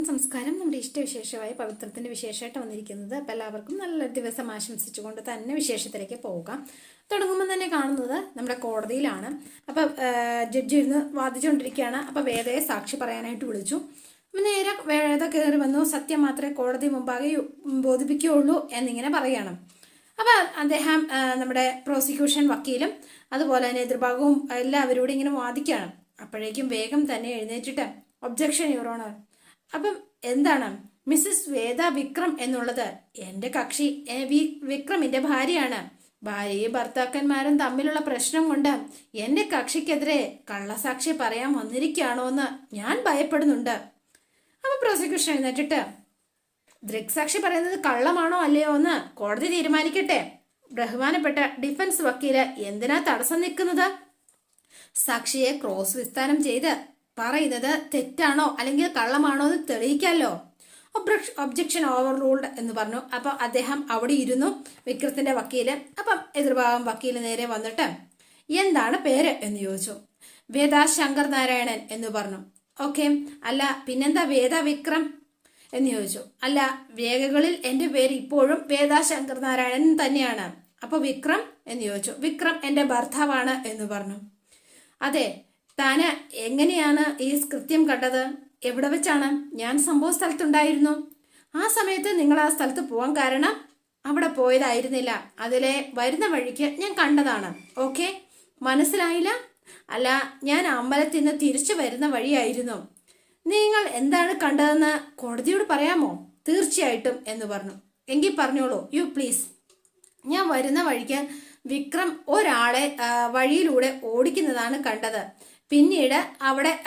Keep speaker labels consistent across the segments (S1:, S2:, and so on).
S1: സംസ്കാരം നമ്മുടെ ഇഷ്ടവിശേഷമായ പവിത്രത്തിന്റെ വിശേഷമായിട്ട് വന്നിരിക്കുന്നത് അപ്പം എല്ലാവർക്കും നല്ല ദിവസം ആശംസിച്ചുകൊണ്ട് തന്നെ വിശേഷത്തിലേക്ക് പോകാം. തുടങ്ങുമ്പോൾ തന്നെ കാണുന്നത് നമ്മുടെ കോടതിയിലാണ്. അപ്പം ജഡ്ജി ഇരുന്ന് വാദിച്ചുകൊണ്ടിരിക്കുകയാണ്. അപ്പം വേദയെ സാക്ഷി പറയാനായിട്ട് വിളിച്ചു. നേരെ വേദ കയറി വന്നു. സത്യം മാത്രമേ കോടതി മുമ്പാകെ ബോധിപ്പിക്കുകയുള്ളൂ എന്നിങ്ങനെ പറയണം. അപ്പൊ അദ്ദേഹം നമ്മുടെ പ്രോസിക്യൂഷൻ വക്കീലും അതുപോലെ തന്നെ എതിർഭാഗവും എല്ലാവരോടും ഇങ്ങനെ വാദിക്കുകയാണ്. അപ്പോഴേക്കും വേഗം തന്നെ എഴുന്നേറ്റിട്ട് ഒബ്ജക്ഷൻ യുറോണർ അപ്പം എന്താണ്? മിസ്സസ് വേദ വിക്രം എന്നുള്ളത് എന്റെ കക്ഷി എ, വി- ഭാര്യയാണ്. ഭാര്യയും ഭർത്താക്കന്മാരും തമ്മിലുള്ള പ്രശ്നം കൊണ്ട് എന്റെ കക്ഷിക്കെതിരെ കള്ളസാക്ഷി പറയാൻ വന്നിരിക്കുകയാണോ എന്ന് ഞാൻ ഭയപ്പെടുന്നുണ്ട്. അപ്പൊ പ്രോസിക്യൂഷൻ എഴുന്നേറ്റിട്ട് ദൃക്സാക്ഷി പറയുന്നത് കള്ളമാണോ അല്ലയോ എന്ന് കോടതി തീരുമാനിക്കട്ടെ. ബഹുമാനപ്പെട്ട ഡിഫൻസ് വക്കീൽ എന്തിനാ തടസ്സം നിൽക്കുന്നത്? സാക്ഷിയെ ക്രോസ് വിസ്താരം ചെയ്ത് പറയുന്നത് തെറ്റാണോ അല്ലെങ്കിൽ കള്ളമാണോ എന്ന് തെളിയിക്കാമല്ലോ. ഒബ്ജക്ഷൻ ഓവർ റൂൾഡ് എന്ന് പറഞ്ഞു. അപ്പൊ അദ്ദേഹം അവിടെ ഇരുന്നു വിക്രത്തിന്റെ വക്കീൽ. അപ്പം എതിർഭാഗം വക്കീൽ നേരെ വന്നിട്ട് എന്താണ് പേര് എന്ന് ചോദിച്ചു. വേദ ശങ്കർ നാരായണൻ എന്ന് പറഞ്ഞു. ഓക്കെ അല്ല പിന്നെന്താ വേദ വിക്രം എന്ന് ചോദിച്ചു. അല്ല രേഖകളിൽ എന്റെ പേര് ഇപ്പോഴും വേദ ശങ്കർ നാരായണൻ തന്നെയാണ്. അപ്പൊ വിക്രം എന്ന് ചോദിച്ചു. വിക്രം എന്റെ ഭർത്താവാണ് എന്ന് പറഞ്ഞു. അതെ താന് എങ്ങനെയാണ് ഈ കൃത്യം കണ്ടത്? എവിടെ വെച്ചാണ്? ഞാൻ സംഭവ സ്ഥലത്തുണ്ടായിരുന്നു. ആ സമയത്ത് നിങ്ങൾ ആ സ്ഥലത്ത് പോകാൻ കാരണം അവിടെ പോയതായിരുന്നില്ല. അതിലെ വരുന്ന വഴിക്ക് ഞാൻ കണ്ടതാണ്. ഓക്കെ? മനസ്സിലായില്ല? അല്ല ഞാൻ അമ്പലത്തിൽ നിന്ന് തിരിച്ചു വരുന്ന വഴിയായിരുന്നു. നിങ്ങൾ എന്താണ് കണ്ടതെന്ന് കോടതിയോട് പറയാമോ? തീർച്ചയായിട്ടും എന്ന് പറഞ്ഞു. എങ്കിൽ പറഞ്ഞോളൂ. You please. ഞാൻ വരുന്ന വഴിക്ക് വിക്രം ഒരാളെ വഴിയിലൂടെ ഓടിക്കുന്നതാണ് കണ്ടത്. പിന്നീട് അവിടെ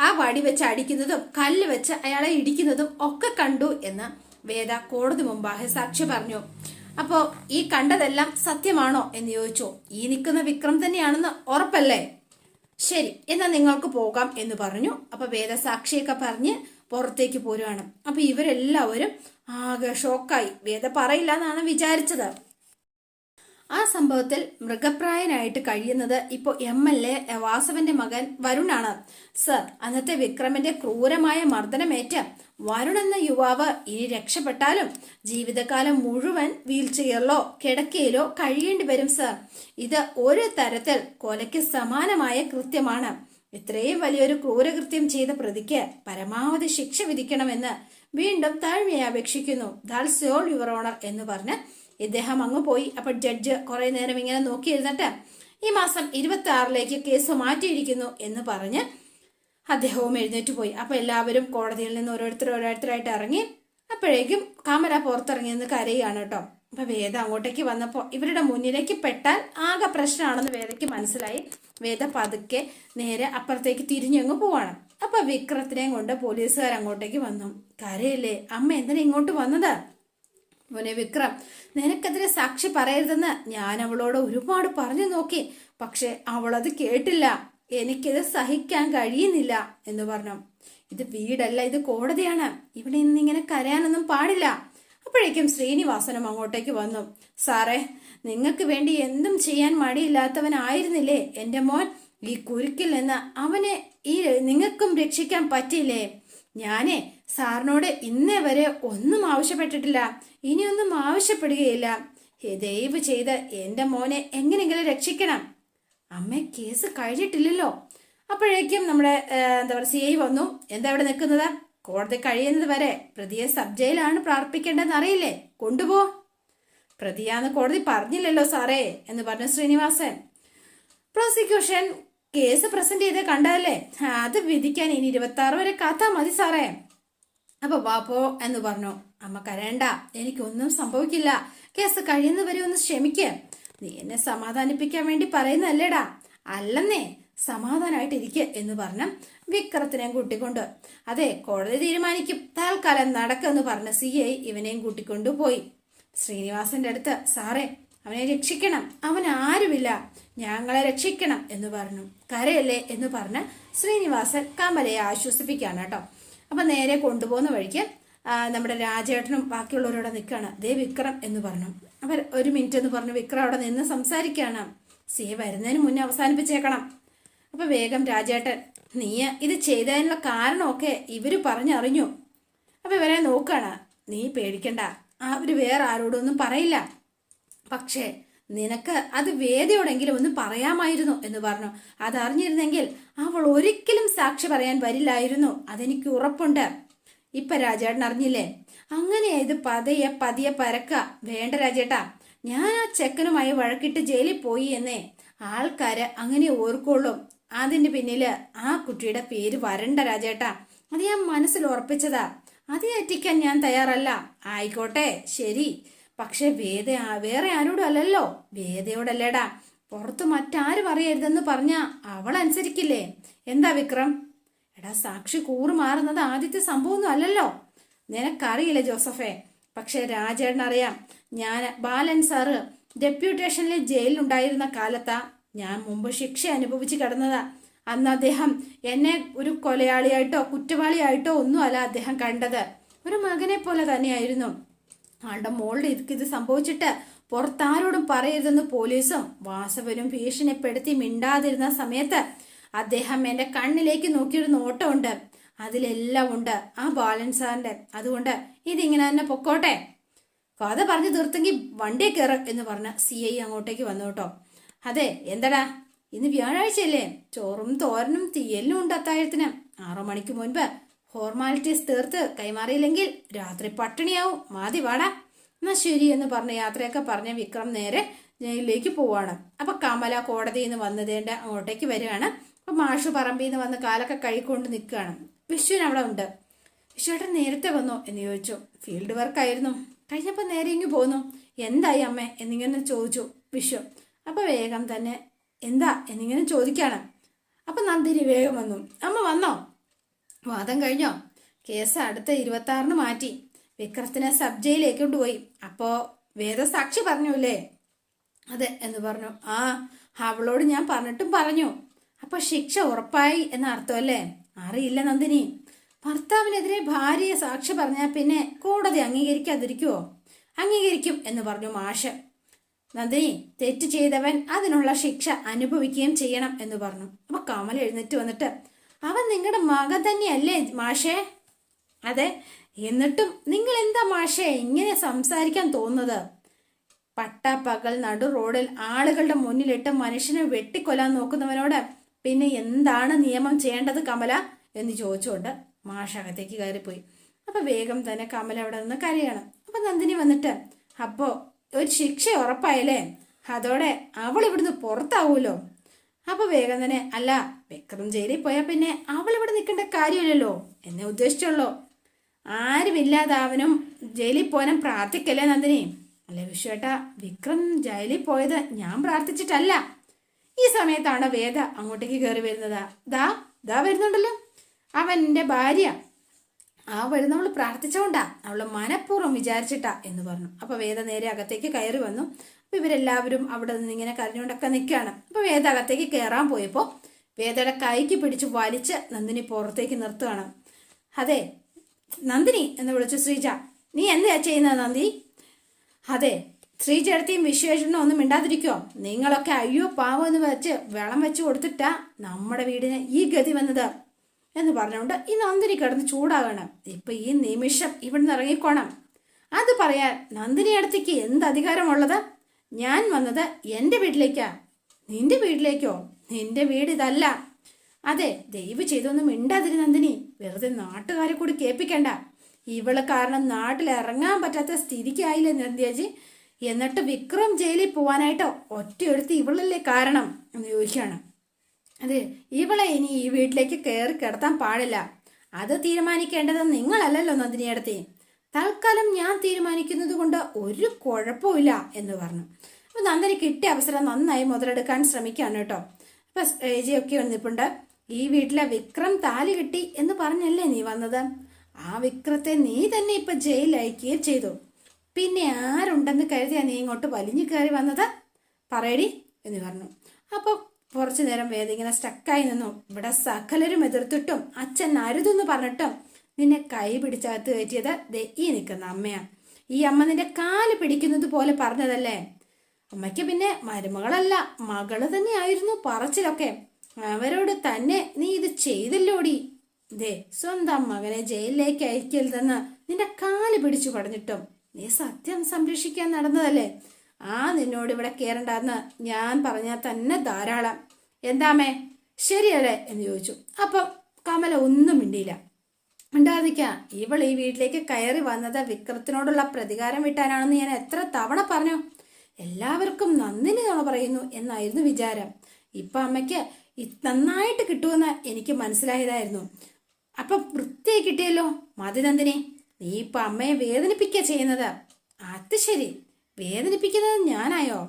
S1: ആ, വടി വെച്ച് അടിക്കുന്നതും കല്ല് വെച്ച് അയാളെ ഇടിക്കുന്നതും ഒക്കെ കണ്ടു എന്ന് വേദ കോടതി മുമ്പാകെ സാക്ഷി പറഞ്ഞു. അപ്പോ ഈ കണ്ടതെല്ലാം സത്യമാണോ എന്ന് ചോദിച്ചു. ഈ നിൽക്കുന്ന വിക്രം തന്നെയാണെന്ന് ഉറപ്പല്ലേ? ശരി എന്നാ നിങ്ങൾക്ക് പോകാം എന്ന് പറഞ്ഞു. അപ്പൊ വേദസാക്ഷിയൊക്കെ പറഞ്ഞ് പുറത്തേക്ക് പോരുവാണ്. അപ്പൊ ഇവരെല്ലാവരും ആകെ ഷോക്കായി. വേദ പറയില്ല എന്നാണ് വിചാരിച്ചത്. ആ സംഭവത്തിൽ മൃഗപ്രായനായിട്ട് കഴിയുന്നത് ഇപ്പോൾ എം എൽ എ വാസവന്റെ മകൻ വരുണാണ്. സർ അന്നത്തെ വിക്രമന്റെ ക്രൂരമായ മർദ്ദനമേറ്റ് വരുൺ എന്ന യുവാവ് ഇനി രക്ഷപ്പെട്ടാലും ജീവിതകാലം മുഴുവൻ വീൽ ചെയറിലോ കിടക്കയിലോ കഴിയേണ്ടി വരും സർ. ഇത് ഒരു തരത്തിൽ കൊലയ്ക്ക് സമാനമായ കൃത്യമാണ്. ഇത്രയും വലിയൊരു ക്രൂരകൃത്യം ചെയ്ത പ്രതിക്ക് പരമാവധി ശിക്ഷ വിധിക്കണമെന്ന് വീണ്ടും താഴ്മയെ അപേക്ഷിക്കുന്നു. ദാൽ സോൾ യുവർ ഓണർ എന്ന് പറഞ്ഞ് ഇദ്ദേഹം അങ്ങ് പോയി. അപ്പോൾ ജഡ്ജ് കുറെ നേരം ഇങ്ങനെ നോക്കിയിരുന്നിട്ട് ഈ മാസം ഇരുപത്തി ആറിലേക്ക് കേസ് മാറ്റിയിരിക്കുന്നു എന്ന് പറഞ്ഞ് അദ്ദേഹവും എഴുന്നേറ്റ് പോയി. അപ്പൊ എല്ലാവരും കോടതിയിൽ നിന്ന് ഓരോരുത്തർ ഓരോരുത്തരായിട്ട് ഇറങ്ങി അപ്പോഴേക്കും കാമര പുറത്തിറങ്ങി നിന്ന് കരയാണ് കേട്ടോ. അപ്പൊ വേദ അങ്ങോട്ടേക്ക് വന്നപ്പോൾ ഇവരുടെ മുന്നിലേക്ക് പെട്ടാൽ ആകെ പ്രശ്നമാണെന്ന് വേദയ്ക്ക് മനസ്സിലായി. വേദ പതുക്കെ നേരെ അപ്പുറത്തേക്ക് തിരിഞ്ഞങ്ങ് പോവാണ്. അപ്പൊ വിക്രത്തിനെയും കൊണ്ട് പോലീസുകാർ അങ്ങോട്ടേക്ക് വന്നു. കരയില്ലേ അമ്മ എന്തിനാ ഇങ്ങോട്ട് വന്നത്? മോനെ വിക്രം നിനക്കെതിരെ സാക്ഷി പറയരുതെന്ന് ഞാൻ അവളോട് ഒരുപാട് പറഞ്ഞു നോക്കി. പക്ഷെ അവളത് കേട്ടില്ല. എനിക്കിത് സഹിക്കാൻ കഴിയുന്നില്ല എന്ന് പറഞ്ഞു. ഇത് വീടല്ല ഇത് കോടതിയാണ്. ഇവിടെ ഇന്ന് ഇങ്ങനെ കരയാനൊന്നും പാടില്ല. അപ്പോഴേക്കും ശ്രീനിവാസനും അങ്ങോട്ടേക്ക് വന്നു. സാറേ നിങ്ങൾക്ക് വേണ്ടി എന്തും ചെയ്യാൻ മടിയില്ലാത്തവനായിരുന്നില്ലേ എന്റെ മോൻ? ഈ കുരുക്കിൽ നിന്ന് അവനെ ഈ നിങ്ങൾക്കും രക്ഷിക്കാൻ പറ്റിയില്ലേ? ഞാനേ സാറിനോട് ഇന്നേ വരെ ഒന്നും ആവശ്യപ്പെട്ടിട്ടില്ല. ഇനിയൊന്നും ആവശ്യപ്പെടുകയില്ല. ദയവ് ചെയ്ത് എന്റെ മോനെ എങ്ങനെയെങ്കിലും രക്ഷിക്കണം. അമ്മ കേസ് കഴിഞ്ഞിട്ടില്ലല്ലോ. അപ്പോഴേക്കും നമ്മുടെ എന്താ പറയുക സി ഐ വന്നു. എന്താ ഇവിടെ നിൽക്കുന്നത്? കോടതി കഴിയുന്നത് വരെ പ്രതിയെ സബ് ജയിലാണ് പ്രാർത്ഥിക്കേണ്ടതെന്ന് അറിയില്ലേ? കൊണ്ടുപോ. പ്രതിയാന്ന് കോടതി പറഞ്ഞില്ലല്ലോ സാറേ എന്ന് പറഞ്ഞു ശ്രീനിവാസൻ. പ്രോസിക്യൂഷൻ കേസ് പ്രസന്റ് ചെയ്ത് കണ്ടതല്ലേ? ആ, അത് വിധിക്കാൻ ഇനി ഇരുപത്തി ആറ് വരെ കാത്താ മതി സാറേ. അപ്പൊ വാപ്പോ എന്ന് പറഞ്ഞു. അമ്മ കരയണ്ട. എനിക്കൊന്നും സംഭവിക്കില്ല. കേസ് കഴിയുന്നവരെ ഒന്ന് ക്ഷമിക്ക്. നീ എന്നെ സമാധാനിപ്പിക്കാൻ വേണ്ടി പറയുന്നല്ലേടാ അല്ലെന്നേ സമാധാനമായിട്ടിരിക്കുക എന്ന് പറഞ്ഞ വിക്രത്തിനെയും കൂട്ടിക്കൊണ്ട്. അതെ കോടതി തീരുമാനിക്കും. തൽക്കാലം നടക്കെന്ന് പറഞ്ഞ സി ഐ ഇവനെയും കൂട്ടിക്കൊണ്ടു പോയി ശ്രീനിവാസന്റെ അടുത്ത് സാറേ അവനെ രക്ഷിക്കണം. അവൻ ആരുമില്ല. ഞങ്ങളെ രക്ഷിക്കണം എന്ന് പറഞ്ഞു. കരയല്ലേ എന്ന് പറഞ്ഞ് ശ്രീനിവാസൻ കമലയെ ആശ്വസിപ്പിക്കുകയാണ് കേട്ടോ. അപ്പൊ നേരെ കൊണ്ടുപോകുന്ന വഴിക്ക് നമ്മുടെ രാജേട്ടനും ബാക്കിയുള്ളവരോടെ നിൽക്കുകയാണ്. ദേ വിക്രം എന്ന് പറഞ്ഞു. അവർ ഒരു മിനിറ്റ് എന്ന് പറഞ്ഞു വിക്രം അവിടെ നിന്ന് സംസാരിക്കുകയാണ്. സി വരുന്നതിന് മുന്നേ അവസാനിപ്പിച്ചേക്കണം. അപ്പൊ വേഗം രാജേട്ടൻ നീ ഇത് ചെയ്തതിനുള്ള കാരണമൊക്കെ ഇവർ പറഞ്ഞറിഞ്ഞു. അപ്പൊ ഇവരെ നോക്കുകയാണ്. നീ പേടിക്കണ്ട. അവർ വേറെ ആരോടൊന്നും പറയില്ല. പക്ഷേ നിനക്ക് അത് വേദയോടെങ്കിലും ഒന്ന് പറയാമായിരുന്നു എന്ന് പറഞ്ഞു. അതറിഞ്ഞിരുന്നെങ്കിൽ അവൾ ഒരിക്കലും സാക്ഷി പറയാൻ വരില്ലായിരുന്നു. അതെനിക്ക് ഉറപ്പുണ്ട്. ഇപ്പൊ രാജേട്ടൻ അറിഞ്ഞില്ലേ? അങ്ങനെ ഇത് പതിയെ പതിയെ പരക്ക. വേണ്ട രാജേട്ടാ ഞാൻ ആ ചെക്കനുമായി വഴക്കിട്ട് ജയിലിൽ പോയി എന്നേ. ആൾക്കാര് അങ്ങനെ ഓർക്കുള്ളൂ. അതിന്റെ പിന്നിൽ ആ കുട്ടിയുടെ പേര് വരണ്ട രാജേട്ടാ. അത് ഞാൻ മനസ്സിൽ ഉറപ്പിച്ചതാ. അത് ഞാൻ തയ്യാറല്ല. ആയിക്കോട്ടെ ശരി. പക്ഷെ വേദ വേറെ ആരോടും അല്ലല്ലോ. വേദയോടല്ലേടാ. പുറത്ത് മറ്റാരും അറിയരുതെന്ന് പറഞ്ഞ അവൾ അനുസരിക്കില്ലേ? എന്താ വിക്രം? എടാ സാക്ഷി കൂറുമാറുന്നത് ആദ്യത്തെ സംഭവമൊന്നും അല്ലല്ലോ. നിനക്കറിയില്ല ജോസഫേ? പക്ഷെ രാജേട്ടനറിയാം ഞാൻ ബാലൻ സാറ് ഡെപ്യൂട്ടേഷനിൽ ജയിലിലുണ്ടായിരുന്ന കാലത്താ ഞാൻ മുമ്പ് ശിക്ഷ അനുഭവിച്ച് കിടന്നതാ. അന്ന് അദ്ദേഹം എന്നെ ഒരു കൊലയാളിയായിട്ടോ കുറ്റവാളിയായിട്ടോ ഒന്നും അല്ല അദ്ദേഹം കണ്ടത്. ഒരു മകനെ പോലെ തന്നെയായിരുന്നു. ആളുടെ മോളുടെ ഇത് സംഭവിച്ചിട്ട് പുറത്താരോടും പറയരുതെന്ന് പോലീസും വാസവനും ഭീഷണിപ്പെടുത്തി മിണ്ടാതിരുന്ന സമയത്ത് അദ്ദേഹം എന്റെ കണ്ണിലേക്ക് നോക്കിയൊരു നോട്ടമുണ്ട്. അതിലെല്ലാം ഉണ്ട്. ആ ബാലൻ സാറിന്റെ അതുകൊണ്ട് ഇതിങ്ങനെ തന്നെ പൊക്കോട്ടെ. കഥ പറഞ്ഞു തീർത്തെങ്കിൽ വണ്ടിയെ കയറ എന്ന് പറഞ്ഞ സി ഐ അങ്ങോട്ടേക്ക് വന്നു കേട്ടോ. അതെ എന്തടാ? ഇന്ന് വ്യാഴാഴ്ചയല്ലേ? ചോറും തോരനും തീയലും ഉണ്ട് അത്താഴത്തിന്. ആറു മണിക്ക് മുൻപ് ഫോർമാലിറ്റീസ് തീർത്ത് കൈമാറിയില്ലെങ്കിൽ രാത്രി പട്ടിണിയാവും. മാതി വാടാ. എന്നാ ശരി എന്ന് പറഞ്ഞ യാത്രയൊക്കെ പറഞ്ഞ വിക്രം നേരെ ജയിലിലേക്ക് പോവാണ്. അപ്പൊ കമല കോടതിയിൽ നിന്ന് വന്നതേണ്ട അങ്ങോട്ടേക്ക് വരികയാണ്. അപ്പൊ മാഷ് പറമ്പിൽ നിന്ന് വന്ന് കാലൊക്കെ കൈക്കൊണ്ട് നിൽക്കുകയാണ്. വിശ്വൻ അവിടെ ഉണ്ട്. വിശ്വേട്ടൻ നേരത്തെ വന്നു എന്ന് ചോദിച്ചു. ഫീൽഡ് വർക്കായിരുന്നു കഴിഞ്ഞപ്പോൾ നേരെ ഇങ്ങ് പോന്നു. എന്തായി അമ്മ എന്നിങ്ങനെ ചോദിച്ചു വിശ്വം. അപ്പൊ വേഗം തന്നെ എന്താ? എന്നിങ്ങനെ ചോദിക്കാണ് അപ്പൊ നന്ദിനി വേഗം വന്നു. അമ്മ വന്നോ? വാദം കഴിഞ്ഞോ? കേസ് അടുത്ത ഇരുപത്തി മാറ്റി. വിക്രത്തിനെ സബ് ജയിലേക്ക് കൊണ്ടുപോയി. അപ്പോ വേദസാക്ഷി പറഞ്ഞുല്ലേ? അതെ എന്ന് പറഞ്ഞു. ആ അവളോട് ഞാൻ പറഞ്ഞിട്ടും പറഞ്ഞു. അപ്പൊ ശിക്ഷ ഉറപ്പായി എന്ന അർത്ഥമല്ലേ അറിയില്ല നന്ദിനി. ഭർത്താവിനെതിരെ ഭാര്യയെ സാക്ഷി പറഞ്ഞാൽ പിന്നെ കോടതി അംഗീകരിക്കാതിരിക്കുവോ? അംഗീകരിക്കും എന്ന് പറഞ്ഞു മാഷ്. നന്ദിനി തെറ്റ് ചെയ്തവൻ അതിനുള്ള ശിക്ഷ അനുഭവിക്കുകയും ചെയ്യണം എന്ന് പറഞ്ഞു. അപ്പൊ കമൽ എഴുന്നേറ്റ് വന്നിട്ട് അവൻ നിങ്ങളുടെ മകൻ തന്നെയല്ലേ മാഷേ? അതെ എന്നിട്ടും നിങ്ങൾ എന്താ മാഷേ ഇങ്ങനെ സംസാരിക്കാൻ തോന്നുന്നത്? പട്ടാപ്പകൽ നടു റോഡിൽ ആളുകളുടെ മുന്നിലിട്ട് മനുഷ്യനെ വെട്ടിക്കൊല്ലാൻ നോക്കുന്നവനോട് പിന്നെ എന്താണ് നിയമം ചെയ്യേണ്ടത് കമല എന്ന് ചോദിച്ചുകൊണ്ട് മാഷ അകത്തേക്ക് കയറിപ്പോയി. അപ്പൊ വേഗം തന്നെ കമല അവിടെ നിന്ന് കരയണം. അപ്പൊ നന്ദിനി വന്നിട്ട് അപ്പോ ഒരു ശിക്ഷ ഉറപ്പായല്ലേ? അതോടെ അവൾ ഇവിടുന്ന് പുറത്താവൂലോ? അപ്പൊ വേഗം തന്നെ അല്ല വിക്രം ജയിലിൽ പോയാൽ പിന്നെ അവൾ ഇവിടെ നിൽക്കേണ്ട കാര്യമില്ലല്ലോ എന്നെ ഉദ്ദേശിച്ചുള്ളൂ. ആരുമില്ലാതാവനും ജയിലിൽ പോകാനും പ്രാർത്ഥിക്കല്ലേ നന്ദിനി? അല്ലെ വിശ്വേട്ടാ വിക്രം ജയിലിൽ പോയത് ഞാൻ പ്രാർത്ഥിച്ചിട്ടല്ല. ഈ സമയത്താണ് വേദ അങ്ങോട്ടേക്ക് കയറി വരുന്നത്. ദാ ദാ വരുന്നുണ്ടല്ലോ. അവൻ എന്റെ ഭാര്യ. ആ വരുന്നവൾ പ്രാർത്ഥിച്ചോണ്ടാ അവൾ മനഃപൂർവം വിചാരിച്ചിട്ടാ എന്ന് പറഞ്ഞു. അപ്പൊ വേദ നേരെ അകത്തേക്ക് കയറി വന്നു. അപ്പൊ ഇവരെല്ലാവരും അവിടെ നിന്ന് ഇങ്ങനെ കരഞ്ഞുകൊണ്ടൊക്കെ നിൽക്കുകയാണ്. അപ്പൊ വേദ അകത്തേക്ക് കയറാൻ പോയപ്പോ വേദയുടെ കൈക്ക് പിടിച്ച് വലിച്ച് നന്ദിനി പുറത്തേക്ക് നിർത്തുകയാണ്. അതെ നന്ദിനി എന്ന് വിളിച്ചു ശ്രീജ നീ എന്താ ചെയ്യുന്നത് നന്ദി? അതെ ശ്രീചേട്ടത്തിയും വിശ്വേഷനും ഒന്നും മിണ്ടാതിരിക്കോ? നിങ്ങളൊക്കെ അയ്യോ പാവം എന്ന് വെച്ച് വെള്ളം വെച്ച് കൊടുത്തിട്ടാ നമ്മുടെ വീടിന് ഈ ഗതി വന്നത് എന്ന് പറഞ്ഞുകൊണ്ട് ഈ നന്ദിനി കിടന്ന് ചൂടാകണം. ഇപ്പൊ ഈ നിമിഷം ഇവിടുന്ന് ഇറങ്ങിക്കോണം. അത് പറയാൻ നന്ദിനി അടുത്തേക്ക് എന്ത് അധികാരമുള്ളത്? ഞാൻ വന്നത് എന്റെ വീട്ടിലേക്കാ. നിന്റെ വീട്ടിലേക്കോ? നിന്റെ വീട് ഇതല്ല. അതെ ദയവ് ചെയ്തൊന്നും മിണ്ടാതിരി നന്ദിനി. വെറുതെ നാട്ടുകാരെ കൂടി കേൾപ്പിക്കണ്ട. ഇവൾ കാരണം നാട്ടിൽ ഇറങ്ങാൻ പറ്റാത്ത സ്ഥിതിക്കായില്ലേ നന്ദിയാജി എന്നിട്ട് വിക്രം ജയിലിൽ പോവാനായിട്ടോ? ഒറ്റയെടുത്ത് ഇവളല്ലേ കാരണം? എന്ന് ചോദിക്കുകയാണ്. അതെ ഇവളെ ഇനി ഈ വീട്ടിലേക്ക് കയറി കിടത്താൻ പാടില്ല. അത് തീരുമാനിക്കേണ്ടത് നിങ്ങളല്ലല്ലോ നന്ദിനിയടത്തി തൽക്കാലം ഞാൻ തീരുമാനിക്കുന്നത് കൊണ്ട് ഒരു കുഴപ്പമില്ല എന്ന് പറഞ്ഞു. അപ്പൊ നന്ദിനി കിട്ടിയ അവസരം നന്നായി മുതലെടുക്കാൻ ശ്രമിക്കാണ് കേട്ടോ. അപ്പൊ ഒക്കെ വന്നിട്ടുണ്ട് ഈ വീട്ടിലെ വിക്രം താലി കിട്ടി എന്ന് പറഞ്ഞല്ലേ നീ വന്നത്? ആ വിക്രത്തെ നീ തന്നെ ഇപ്പൊ ജയിലയക്കുകയും ചെയ്തു. പിന്നെ ആരുണ്ടെന്ന് കരുതിയാ നീ ഇങ്ങോട്ട് വലിഞ്ഞു കയറി വന്നത്? പറയടി എന്ന് പറഞ്ഞു. അപ്പോൾ കുറച്ചു നേരം വേദ ഇങ്ങനെ സ്റ്റക്കായി നിന്നു. ഇവിടെ സകലരും എതിർത്തിട്ടും അച്ഛൻ അരുതെന്ന് പറഞ്ഞിട്ടും നിന്നെ കൈ പിടിച്ചകത്ത് കയറ്റിയത് ദേ ഈ നിൽക്കുന്ന അമ്മയാ. ഈ അമ്മ നിന്റെ കാൽ പിടിക്കുന്നത് പോലെ പറഞ്ഞതല്ലേ? അമ്മയ്ക്ക് പിന്നെ മരുമകളല്ല മകൾ തന്നെയായിരുന്നു പറച്ചിലൊക്കെ. അവരോട് തന്നെ നീ ഇത് ചെയ്തല്ലോടി? ദേ സ്വന്തം മകനെ ജയിലിലേക്ക് അയക്കരുതെന്ന് നിന്റെ കാൽ പിടിച്ചു പടഞ്ഞിട്ടും നീ സത്യം സംരക്ഷിക്കാൻ നടന്നതല്ലേ? ആ നിന്നോട് ഇവിടെ കയറണ്ടെന്ന് ഞാൻ പറഞ്ഞാൽ തന്നെ ധാരാളം. എന്താമേ ശരിയല്ലേ? എന്ന് ചോദിച്ചു. അപ്പം കമല ഒന്നും മിണ്ടിയില്ല. മിണ്ടാതിക്ക ഇവൾ ഈ വീട്ടിലേക്ക് കയറി വന്നത് വിക്രത്തിനോടുള്ള പ്രതികാരം വിട്ടാനാണെന്ന് ഞാൻ എത്ര തവണ പറഞ്ഞു. എല്ലാവർക്കും നന്ദിനി തവണ പറയുന്നു എന്നായിരുന്നു വിചാരം. ഇപ്പൊ അമ്മയ്ക്ക് നന്നായിട്ട് കിട്ടുമെന്ന് എനിക്ക് മനസ്സിലായതായിരുന്നു. അപ്പൊ വൃത്തിയായി കിട്ടിയല്ലോ. മതി നന്ദിനി. നീ ഇപ്പൊ അമ്മയെ വേദനിപ്പിക്കുക ചെയ്യുന്നത്. അത് ശരി. വേദനിപ്പിക്കുന്നത് ഞാനായോ?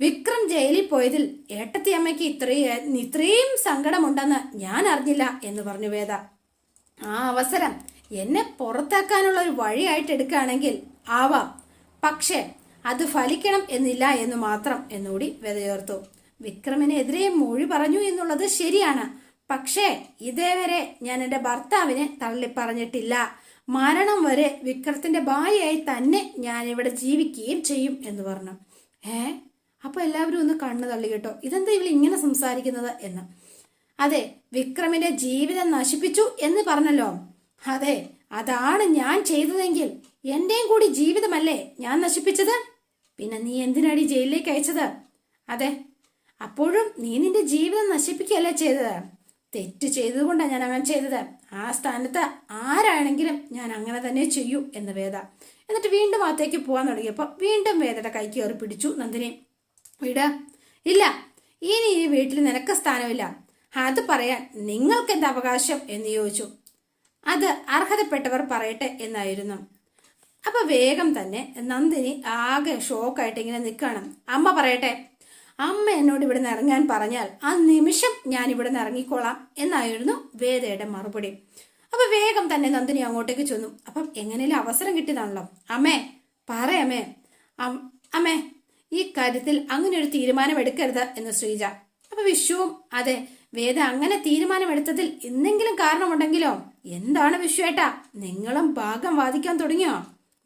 S1: വിക്രം ജയിലിൽ പോയതിൽ ഏട്ടത്തി അമ്മയ്ക്ക് ഇത്രയും ഇത്രയും സങ്കടമുണ്ടെന്ന് ഞാൻ അറിഞ്ഞില്ല എന്ന് പറഞ്ഞു വേദ. ആ അവസരം. എന്നെ പുറത്താക്കാനുള്ള ഒരു വഴിയായിട്ട് എടുക്കുകയാണെങ്കിൽ ആവാം. പക്ഷേ അത് ഫലിക്കണം എന്നില്ല എന്ന് മാത്രം എന്നുകൂടി വിതയേർത്തു വിക്രമിനെതിരെ മൊഴി പറഞ്ഞു എന്നുള്ളത് ശരിയാണ്. പക്ഷേ ഇതേവരെ ഞാൻ എന്റെ ഭർത്താവിനെ തള്ളി പറഞ്ഞിട്ടില്ല മരണം വരെ വിക്രത്തിന്റെ ഭാര്യയായി തന്നെ ഞാൻ ഇവിടെ ജീവിക്കുകയും ചെയ്യും എന്ന് പറഞ്ഞു. ഏ? അപ്പൊ എല്ലാവരും ഒന്ന് കണ്ണു തള്ളി കേട്ടോ ഇതെന്താ ഇവൾ ഇങ്ങനെ സംസാരിക്കുന്നത് എന്ന്. അതെ വിക്രമിന്റെ ജീവിതം നശിപ്പിച്ചു എന്ന് പറഞ്ഞല്ലോ. അതെ അതാണ് ഞാൻ ചെയ്തതെങ്കിൽ എന്റെയും കൂടി ജീവിതമല്ലേ ഞാൻ നശിപ്പിച്ചത്? പിന്നെ നീ എന്തിനാടി ജയിലിലേക്ക് അയച്ചത്? അതെ അപ്പോഴും നീ നിന്റെ ജീവിതം നശിപ്പിക്കുകയല്ലേ ചെയ്തത്? തെറ്റ് ചെയ്തതുകൊണ്ടാണ് ഞാൻ അങ്ങനെ ചെയ്തത്. ആ സ്ഥാനത്ത് ആരാണെങ്കിലും ഞാൻ അങ്ങനെ തന്നെ ചെയ്യൂ എന്ന് വേദ. എന്നിട്ട് വീണ്ടും അകത്തേക്ക് പോകാൻ തുടങ്ങിയപ്പോൾ വീണ്ടും വേദയുടെ കൈ കയറി പിടിച്ചു നന്ദിനി. വിട. ഇല്ല ഇനി ഈ വീട്ടിൽ നിനക്ക് സ്ഥാനമില്ല. അത് പറയാൻ നിങ്ങൾക്ക് എന്താ അവകാശം എന്ന് ചോദിച്ചു. അത് അർഹതപ്പെട്ടവർ പറയട്ടെ എന്നായിരുന്നു. അപ്പൊ വേഗം തന്നെ നന്ദിനി ആകെ ഷോക്കായിട്ട് ഇങ്ങനെ നിൽക്കണം അമ്മ പറയട്ടെ അമ്മ എന്നോട് ഇവിടെ നിന്ന് ഇറങ്ങാൻ പറഞ്ഞാൽ ആ നിമിഷം ഞാൻ ഇവിടെ നിന്ന് ഇറങ്ങിക്കോളാം എന്നായിരുന്നു വേദയുടെ മറുപടി. അപ്പൊ വേഗം തന്നെ നന്ദിനി അങ്ങോട്ടേക്ക് ചെന്നു. അപ്പം എങ്ങനെയും അവസരം കിട്ടിയതാണല്ലോ. അമ്മേ പറയമ്മേ അമ്മേ. ഈ കാര്യത്തിൽ അങ്ങനെ ഒരു തീരുമാനം എടുക്കരുത് എന്ന് ശ്രീജ. അപ്പൊ വിഷുവും അതെ വേദ അങ്ങനെ തീരുമാനമെടുത്തതിൽ എന്തെങ്കിലും കാരണമുണ്ടെങ്കിലോ? എന്താണ് വിഷുവേട്ടാ നിങ്ങളും ഭാഗം വാദിക്കാൻ തുടങ്ങിയോ?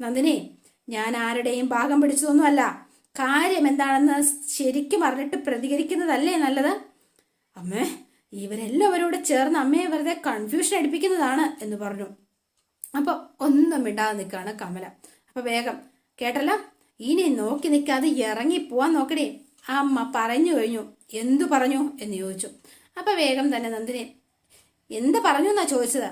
S1: നന്ദിനി ഞാൻ ആരുടെയും ഭാഗം പിടിച്ചതൊന്നുമല്ല. കാര്യം എന്താണെന്ന് ശരിക്കും അറിഞ്ഞിട്ട് പ്രതികരിക്കുന്നതല്ലേ നല്ലത്? അമ്മേ ഇവരെല്ലാവരോട് ചേർന്ന് അമ്മയെ വെറുതെ കൺഫ്യൂഷൻ അടിപ്പിക്കുന്നതാണ് എന്ന് പറഞ്ഞു. അപ്പൊ ഒന്നും മിണ്ടാതെ നിൽക്കുകയാണ് കമല. അപ്പൊ വേഗം കേട്ടല്ലോ? ഇനി നോക്കി നിൽക്കാതെ ഇറങ്ങി പോവാൻ നോക്കണേ അമ്മ പറഞ്ഞു കഴിഞ്ഞു. എന്തു പറഞ്ഞു എന്ന് ചോദിച്ചു. അപ്പൊ വേഗം തന്നെ നന്ദിനി എന്ത് പറഞ്ഞു എന്നാ ചോദിച്ചത്?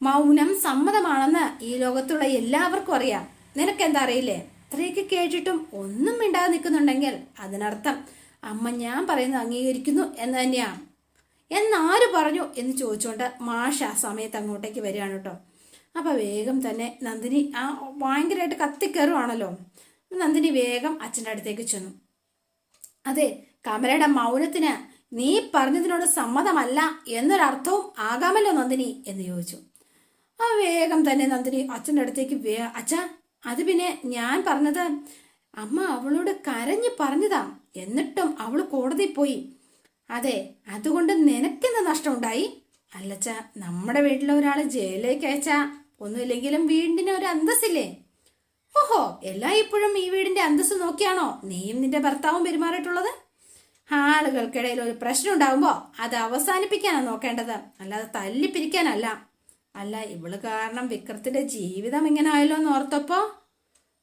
S1: മൗനം സമ്മതമാണെന്ന് ഈ ലോകത്തുള്ള എല്ലാവർക്കും അറിയാം. നിനക്കെന്താ അറിയില്ലേ? ഇത്രയൊക്കെ കേട്ടിട്ടും ഒന്നും മിണ്ടാതെ നിൽക്കുന്നുണ്ടെങ്കിൽ അതിനർത്ഥം അമ്മ ഞാൻ പറയുന്നത് അംഗീകരിക്കുന്നു എന്ന് തന്നെയാണ് എന്നാര് പറഞ്ഞു എന്ന് ചോദിച്ചുകൊണ്ട് മാഷ ആ സമയത്ത് അങ്ങോട്ടേക്ക് വരികയാണ് കേട്ടോ. അപ്പൊ വേഗം തന്നെ നന്ദിനി ആ ഭയങ്കരമായിട്ട് കത്തിക്കയറുവാണല്ലോ നന്ദിനി വേഗം അച്ഛന്റെ അടുത്തേക്ക് ചെന്നു. അതെ കമലയുടെ മൗനത്തിന് നീ പറഞ്ഞതിനോട് സമ്മതമല്ല എന്നൊരർത്ഥവും ആകാമല്ലോ നന്ദിനി എന്ന് ചോദിച്ചു. ആ വേഗം തന്നെ നന്ദിനി അച്ഛന്റെ അടുത്തേക്ക് വേ അച്ഛ അത് പിന്നെ ഞാൻ പറഞ്ഞത് അമ്മ അവളോട് കരഞ്ഞു പറഞ്ഞതാ. എന്നിട്ടും അവൾ കോടതി പോയി. അതെ അതുകൊണ്ട് നിനക്കെന്ത് നഷ്ടമുണ്ടായി? അല്ലച്ച നമ്മുടെ വീട്ടിലെ ഒരാളെ ജയിലിലേക്ക് അയച്ചാ. ഒന്നുമില്ലെങ്കിലും വീടിന് ഒരു അന്തസ്സില്ലേ? ഓഹോ എല്ലാം ഇപ്പോഴും ഈ വീടിന്റെ അന്തസ് നോക്കിയാണോ? നീയും നിന്റെ ഭർത്താവും പെരുമാറിയിട്ടുള്ളത്? ആളുകൾക്കിടയിൽ ഒരു പ്രശ്നം ഉണ്ടാകുമ്പോ അത് അവസാനിപ്പിക്കാനാണ് നോക്കേണ്ടത്. അല്ലാതെ തല്ലിപ്പിരിക്കാനല്ല. അല്ല ഇവൾ കാരണം വിക്രത്തിന്റെ ജീവിതം ഇങ്ങനെ ആയല്ലോ എന്ന് ഓർത്തപ്പോ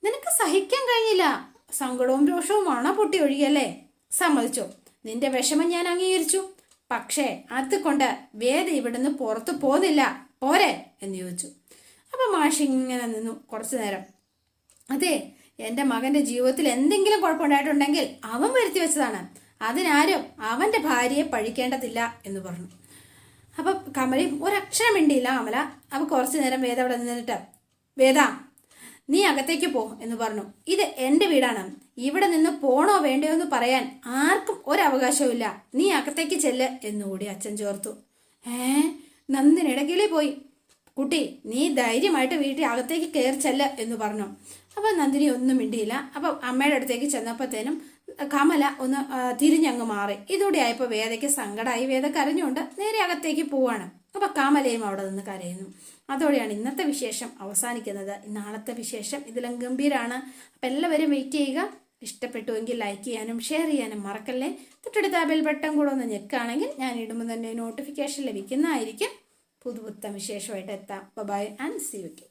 S1: നിനക്ക് സഹിക്കാൻ കഴിഞ്ഞില്ല. സങ്കടവും രോഷവും ആണോ പൊട്ടി ഒഴുകിയല്ലേ? സമ്മതിച്ചു. നിന്റെ വിഷമം ഞാൻ അംഗീകരിച്ചു. പക്ഷേ അതുകൊണ്ട് വേദ ഇവിടുന്ന് പുറത്തു പോകുന്നില്ല. പോരെ എന്ന് ചോദിച്ചു. അപ്പൊ മാഷി ഇങ്ങനെ നിന്നു കുറച്ചു നേരം. അതെ എന്റെ മകന്റെ ജീവിതത്തിൽ എന്തെങ്കിലും കുഴപ്പമുണ്ടായിട്ടുണ്ടെങ്കിൽ അവൻ വരുത്തി വെച്ചതാണ്. അതിനാരും അവന്റെ ഭാര്യയെ പഴിക്കേണ്ടതില്ല എന്ന് പറഞ്ഞു. അപ്പൊ കമലി ഒരക്ഷരം മിണ്ടിയില്ല കമല അപ്പൊ കുറച്ചു നേരം വേദ അവിടെ നിന്നിട്ട് വേദ നീ അകത്തേക്ക് പോ എന്ന് പറഞ്ഞു. ഇത് എന്റെ വീടാണ്. ഇവിടെ നിന്ന് പോണോ വേണ്ടയോ എന്ന് പറയാൻ ആർക്കും ഒരവകാശവും ഇല്ല. നീ അകത്തേക്ക് ചെല്ല് എന്നുകൂടി അച്ഛൻ ചേർത്തു. ഏ നന്ദിനിടകിലേ പോയി. കുട്ടി നീ ധൈര്യമായിട്ട് വീട്ടിൽ അകത്തേക്ക് കയറി ചെല്ല് എന്ന് പറഞ്ഞു. അപ്പൊ നന്ദിനി ഒന്നും മിണ്ടിയില്ല. അപ്പൊ അമ്മയുടെ അടുത്തേക്ക് ചെന്നപ്പോഴത്തേനും കമല ഒന്ന് തിരിഞ്ഞങ്ങ് മാറി. ഇതോടെ ആയപ്പോൾ വേദയ്ക്ക് സങ്കടമായി വേദ കരഞ്ഞുകൊണ്ട് നേരെ അകത്തേക്ക് പോവാണ്. അപ്പൊ കമലയും അവിടെ നിന്ന് കരയുന്നു. അതോടെയാണ് ഇന്നത്തെ വിശേഷം അവസാനിക്കുന്നത്. നാളത്തെ വിശേഷം ഇതിലും ഗംഭീരാണ്. അപ്പം എല്ലാവരും വെയിറ്റ് ചെയ്യുക. ഇഷ്ടപ്പെട്ടുവെങ്കിൽ ലൈക്ക് ചെയ്യാനും ഷെയർ ചെയ്യാനും മറക്കല്ലേ. തൊട്ടടുത്ത ബെൽ ബട്ടൺ കൂടെ ഒന്ന് ഞെക്കുകയാണെങ്കിൽ ഞാൻ ഇടുമ്പോൾ തന്നെ നോട്ടിഫിക്കേഷൻ ലഭിക്കുന്നതായിരിക്കും. പുതുപുത്തം വിശേഷമായിട്ട് എത്താം. By and C U